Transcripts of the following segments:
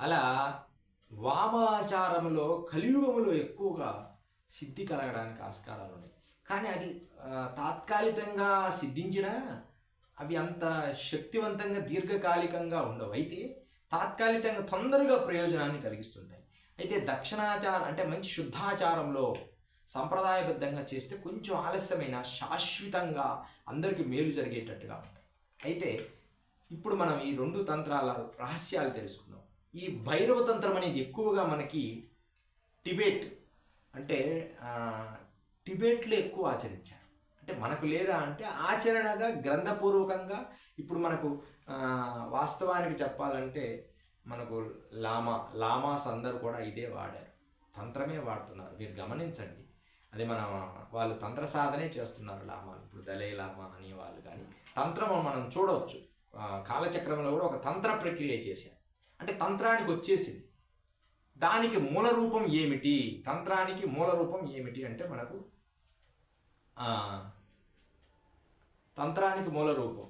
అలా వామాచారంలో కలియుగములో ఎక్కువగా సిద్ధి కలగడానికి ఆస్కారాలు ఉన్నాయి. కానీ అది తాత్కాలికంగా సిద్ధించినా అవి అంత శక్తివంతంగా దీర్ఘకాలికంగా ఉండవు. అయితే తాత్కాలికంగా తొందరగా ప్రయోజనాన్ని కలిగిస్తుంటాయి. అయితే దక్షిణాచారం అంటే మంచి శుద్ధాచారంలో సంప్రదాయబద్ధంగా చేస్తే కొంచెం ఆలస్యమైన శాశ్వతంగా అందరికీ మేలు జరిగేటట్టుగా ఉంటాయి. అయితే ఇప్పుడు మనం ఈ రెండు తంత్రాల రహస్యాలు తెలుసుకుందాం. ఈ భైరవ తంత్రం అనేది ఎక్కువగా మనకి టిబెట్ అంటే టిబెట్లో ఎక్కువ ఆచరించారు. అంటే మనకు లేదా అంటే ఆచరణగా గ్రంథపూర్వకంగా ఇప్పుడు మనకు వాస్తవానికి చెప్పాలంటే మనకు లామా లామాస్ అందరు కూడా ఇదే వాడారు. తంత్రమే వాడుతున్నారు. మీరు గమనించండి. అది మన వాళ్ళు తంత్ర సాధనే చేస్తున్నారు లామాలు. ఇప్పుడు దలై లామా అనే వాళ్ళు కానీ తంత్రం మనం చూడవచ్చు. కాలచక్రంలో కూడా ఒక తంత్ర ప్రక్రియ చేశారు. అంటే తంత్రానికి వచ్చేసింది. దానికి మూల రూపం ఏమిటి? తంత్రానికి మూల రూపం ఏమిటి అంటే మనకు తంత్రానికి మూల రూపం.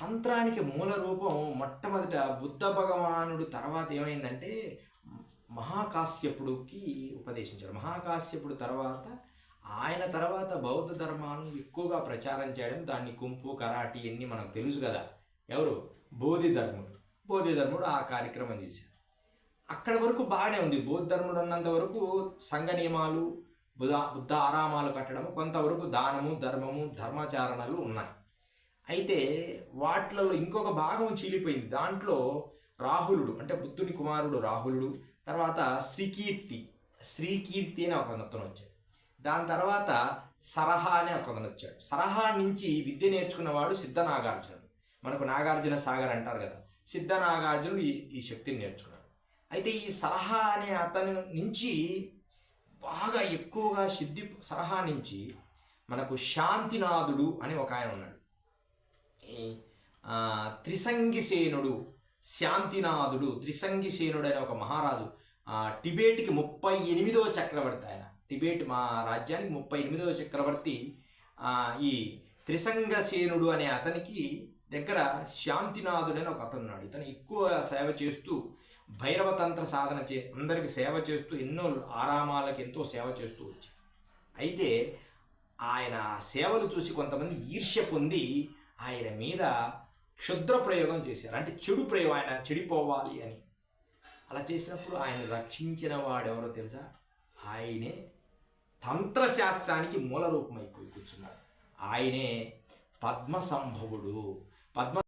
తంత్రానికి మూల రూపం మొట్టమొదట బుద్ధ భగవానుడు తర్వాత ఏమైందంటే మహాకాశ్యపుడికి ఉపదేశించారు. మహాకాశ్యపుడు తర్వాత ఆయన తర్వాత బౌద్ధ ధర్మాలను ఎక్కువగా ప్రచారం చేయడం దాన్ని కుంపు కరాటి అన్ని మనకు తెలుసు కదా. ఎవరు? బోధి ధర్ముడు. బోధి ధర్ముడు ఆ కార్యక్రమం చేశారు అక్కడ వరకు బాగానే ఉంది. బౌద్ధ ధర్ముడు ఉన్నంత వరకు సంఘ నియమాలు బుధ బుద్ధ ఆరామాలు కట్టడము కొంతవరకు దానము ధర్మము ధర్మాచారణలు ఉన్నాయి. అయితే వాటిలలో ఇంకొక భాగం చీలిపోయింది దాంట్లో రాహులుడు అంటే బుద్ధుని కుమారుడు రాహులుడు తర్వాత శ్రీకీర్తి. శ్రీకీర్తి అని ఒక అతను వచ్చాయి దాని తర్వాత సరహా అనే ఒక అతను వచ్చాడు. సరహా నుంచి విద్య నేర్చుకున్నవాడు సిద్ధ నాగార్జునుడు మనకు నాగార్జున సాగర్ అంటారు కదా. సిద్ధ నాగార్జునుడు ఈ ఈ శక్తిని నేర్చుకున్నాడు. అయితే ఈ సలహా అనే అతను నుంచి బాగా ఎక్కువగా సిద్ధి సలహా నుంచి మనకు శాంతినాథుడు అని ఒక ఆయన ఉన్నాడు. ఈ, త్రిసంగిసేనుడు శాంతినాథుడు త్రిసంగిసేనుడు అనే ఒక మహారాజు టిబేట్కి ముప్పై ఎనిమిదవ చక్రవర్తి ఆయన. టిబేట్ మా రాజ్యానికి ముప్పై ఎనిమిదవ చక్రవర్తి ఈ త్రిసంగసేనుడు అనే అతనికి దగ్గర శాంతినాథుడు అని ఒక అతను ఉన్నాడు ఇతను ఎక్కువ సేవ చేస్తూ భైరవతంత్ర సాధన చే అందరికి సేవ చేస్తూ ఎన్నో ఆరామాలకు ఎంతో సేవ చేస్తూ వచ్చాడు అయితే ఆయన సేవలు చూసి కొంతమంది ఈర్ష్య పొంది ఆయన మీద క్షుద్ర ప్రయోగం చేశారు. అంటే చెడు ప్రయోగం ఆయన చెడిపోవాలి అని. అలా చేసినప్పుడు ఆయన రక్షించిన వాడెవరో తెలుసా? ఆయనే తంత్రశాస్త్రానికి మూల రూపమైపోయి కూర్చున్నాడు. ఆయనే పద్మసంభవుడు. పద్మ